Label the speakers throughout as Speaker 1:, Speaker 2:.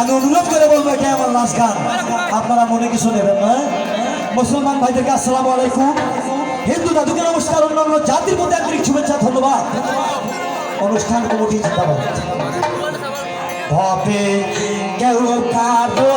Speaker 1: আমি অনুরোধ করে বলব এটা আমার নাচ গান। আপনারা মনে কিছু নেবেন না মুসলমান ভাইদেরকে আসসালামু আলাইকুম। হিন্দু দাদুকে নমস্কার, অন্যান্য জাতির মধ্যে আন্তরিক শুভেচ্ছা, ধন্যবাদ। অনুষ্ঠান কমিটি জিন্দাবাদ ভবে কেউ কারও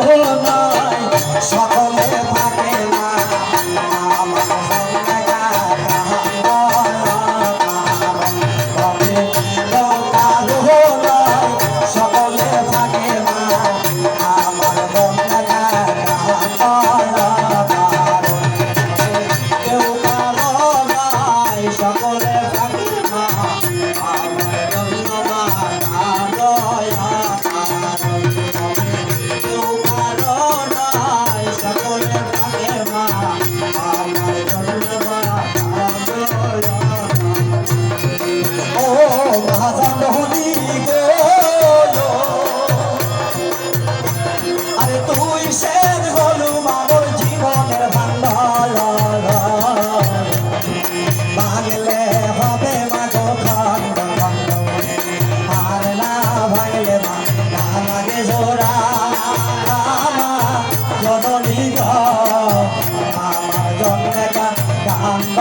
Speaker 1: কান্দ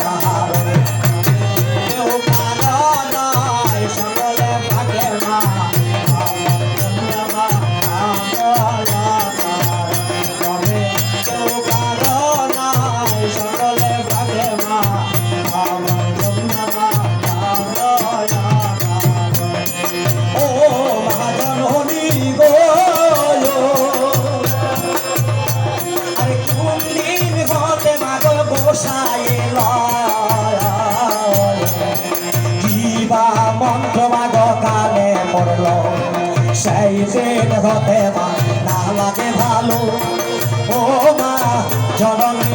Speaker 1: কাহার পড়ল পড়ল। সেই দিন হতে মা না লাগে ভালো। ও মা জননী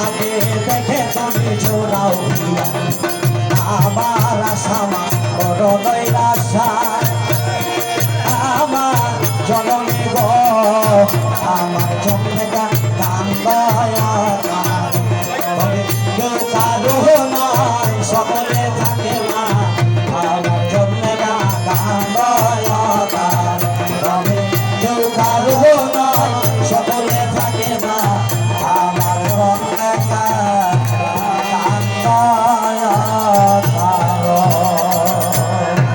Speaker 1: আগে দেখে তুমি ছোড়াও আমার আশা মা বড় নৈরাশা আমার জননী গো, আমার কারও নয়, সকলে থাকে মা। আমার জন্মকা কান্দ